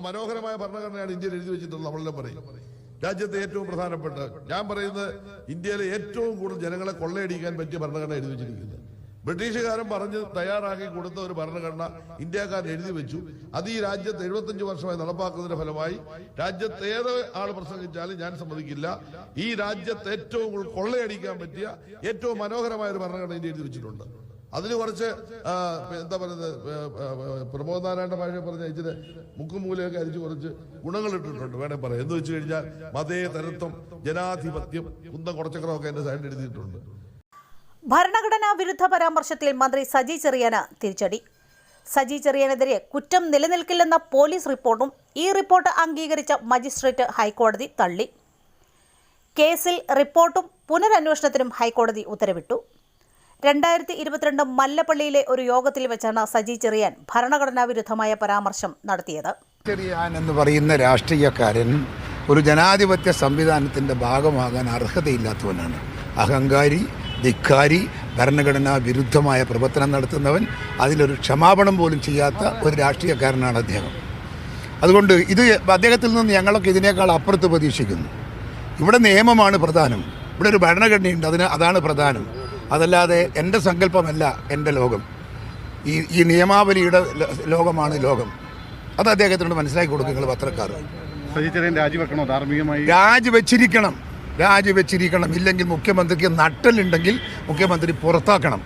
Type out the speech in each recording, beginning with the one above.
മനോഹരമായ ഭരണഘടനയാണ് ഇന്ത്യയിൽ എഴുതി വെച്ചിട്ടുള്ളത് നമ്മളെല്ലാം പറയും രാജ്യത്തെ ഏറ്റവും പ്രധാനപ്പെട്ട ഞാൻ പറയുന്നത് ഇന്ത്യയിലെ ഏറ്റവും കൂടുതൽ ജനങ്ങളെ കൊള്ളയടിക്കാൻ പറ്റിയ ഭരണഘടന എഴുതി വെച്ചിരിക്കുന്നത്. ബ്രിട്ടീഷുകാരൻ പറഞ്ഞ് തയ്യാറാക്കി കൊടുത്ത ഒരു ഭരണഘടന ഇന്ത്യക്കാർ എഴുതി വെച്ചു. അത് ഈ രാജ്യത്ത് എഴുപത്തഞ്ച് വർഷമായി നടപ്പാക്കുന്നതിന്റെ ഫലമായി രാജ്യത്ത് ഏത് ആൾ പ്രസംഗിച്ചാലും ഞാൻ സമ്മതിക്കില്ല. ഈ രാജ്യത്ത് ഏറ്റവും കൊള്ളയടിക്കാൻ പറ്റിയ ഏറ്റവും മനോഹരമായ ഒരു ഭരണഘടന ഇന്ത്യ എഴുതി വെച്ചിട്ടുണ്ട്. അതിന് കുറച്ച് എന്താ പറയുന്നത് പ്രമോദ് നാരായണ ഭാഷ പറഞ്ഞ ഇച്ചിരി മുക്കും മൂലയൊക്കെ അരിച്ച് കുറച്ച് ഗുണങ്ങൾ ഇട്ടിട്ടുണ്ട് വേണേ പറയാം. എന്ന് വെച്ച് കഴിഞ്ഞാൽ മതേതരത്വം ജനാധിപത്യം കുന്തം കുറച്ചക്രമൊക്കെ എന്റെ സൈഡിൽ എഴുതിയിട്ടുണ്ട് ഭരണഘടനാ വിരുദ്ധ പരാമർശത്തിൽ മന്ത്രി സജി ചെറിയാന് തിരിച്ചടി. സജി ചെറിയാനെതിരെ കുറ്റം നിലനിൽക്കില്ലെന്ന പോലീസ് റിപ്പോർട്ടും ഈ റിപ്പോർട്ട് അംഗീകരിച്ച മജിസ്ട്രേറ്റ് ഹൈക്കോടതി തള്ളി. കേസിൽ റിപ്പോർട്ടും പുനരന്വേഷണത്തിനും ഹൈക്കോടതി ഉത്തരവിട്ടു. രണ്ടായിരത്തി ഇരുപത്തിരണ്ട് മല്ലപ്പള്ളിയിലെ ഒരു യോഗത്തിൽ വെച്ചാണ് സജി ചെറിയാൻ ഭരണഘടനാ വിരുദ്ധമായ പരാമർശം നടത്തിയത്. ചെറിയാൻ എന്ന് പറയുന്ന രാഷ്ട്രീയക്കാരൻ ഒരു ജനാധിപത്യ സംവിധാനത്തിന്റെ ഭാഗമാകാൻ അർഹതയില്ലാത്തവനാണ്. അഹങ്കാരി ധിക്കാരി ഭരണഘടനാ വിരുദ്ധമായ പ്രവർത്തനം നടത്തുന്നവൻ അതിലൊരു ക്ഷമാപണം പോലും ചെയ്യാത്ത ഒരു രാഷ്ട്രീയക്കാരനാണ് അദ്ദേഹം. അതുകൊണ്ട് ഇത് അദ്ദേഹത്തിൽ നിന്ന് ഞങ്ങളൊക്കെ ഇതിനേക്കാൾ അപ്പുറത്ത് പ്രതീക്ഷിക്കുന്നു. ഇവിടെ നിയമമാണ് പ്രധാനം. ഇവിടെ ഒരു ഭരണഘടനയുണ്ട് അതിന് അതാണ് പ്രധാനം. അതല്ലാതെ എന്റെ സങ്കല്പമല്ല എന്റെ ലോകം. ഈ ഈ നിയമാവലിയുടെ ലോകമാണ് ലോകം. അത് അദ്ദേഹത്തിനോട് മനസ്സിലാക്കി കൊടുക്കും നിങ്ങൾ പത്രക്കാർ സജി ചെറിയൻ രാജിവെക്കണോ? ധാർമ്മികമായി? രാജിവെച്ചിരിക്കണം. രാജിവെച്ചിരിക്കണം. ഇല്ലെങ്കിൽ മുഖ്യമന്ത്രിക്ക് നട്ടലുണ്ടെങ്കിൽ മുഖ്യമന്ത്രി പുറത്താക്കണം.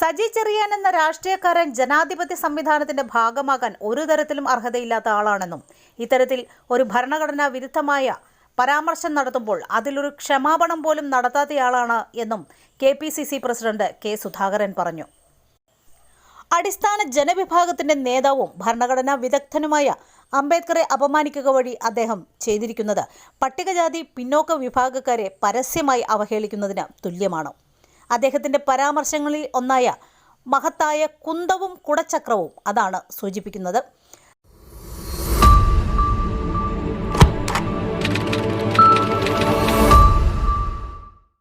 സജി ചെറിയാൻ എന്ന രാഷ്ട്രീയക്കാരൻ ജനാധിപത്യ സംവിധാനത്തിന്റെ ഭാഗമാകാൻ ഒരു തരത്തിലും അർഹതയില്ലാത്ത ആളാണെന്നും ഇത്തരത്തിൽ ഒരു ഭരണഘടനാ വിരുദ്ധമായ പരാമർശം നടത്തുമ്പോൾ അതിലൊരു ക്ഷമാപണം പോലും നടത്താത്തയാളാണ് എന്നും K P C C president K Sudhakaran പറഞ്ഞു. അടിസ്ഥാന ജനവിഭാഗത്തിന്റെ നേതാവും ഭരണഘടനാ വിദഗ്ധനുമായ അംബേദ്കറെ അപമാനിക്കുക വഴി അദ്ദേഹം ചെയ്തിരിക്കുന്നത് പട്ടികജാതി പിന്നോക്ക വിഭാഗക്കാരെ പരസ്യമായി അവഹേളിക്കുന്നതിന് തുല്യമാണ്. അദ്ദേഹത്തിന്റെ പരാമർശങ്ങളിൽ ഒന്നായ മഹത്തായ കുന്തവും കുടച്ചക്രവും അതാണ് സൂചിപ്പിക്കുന്നത്.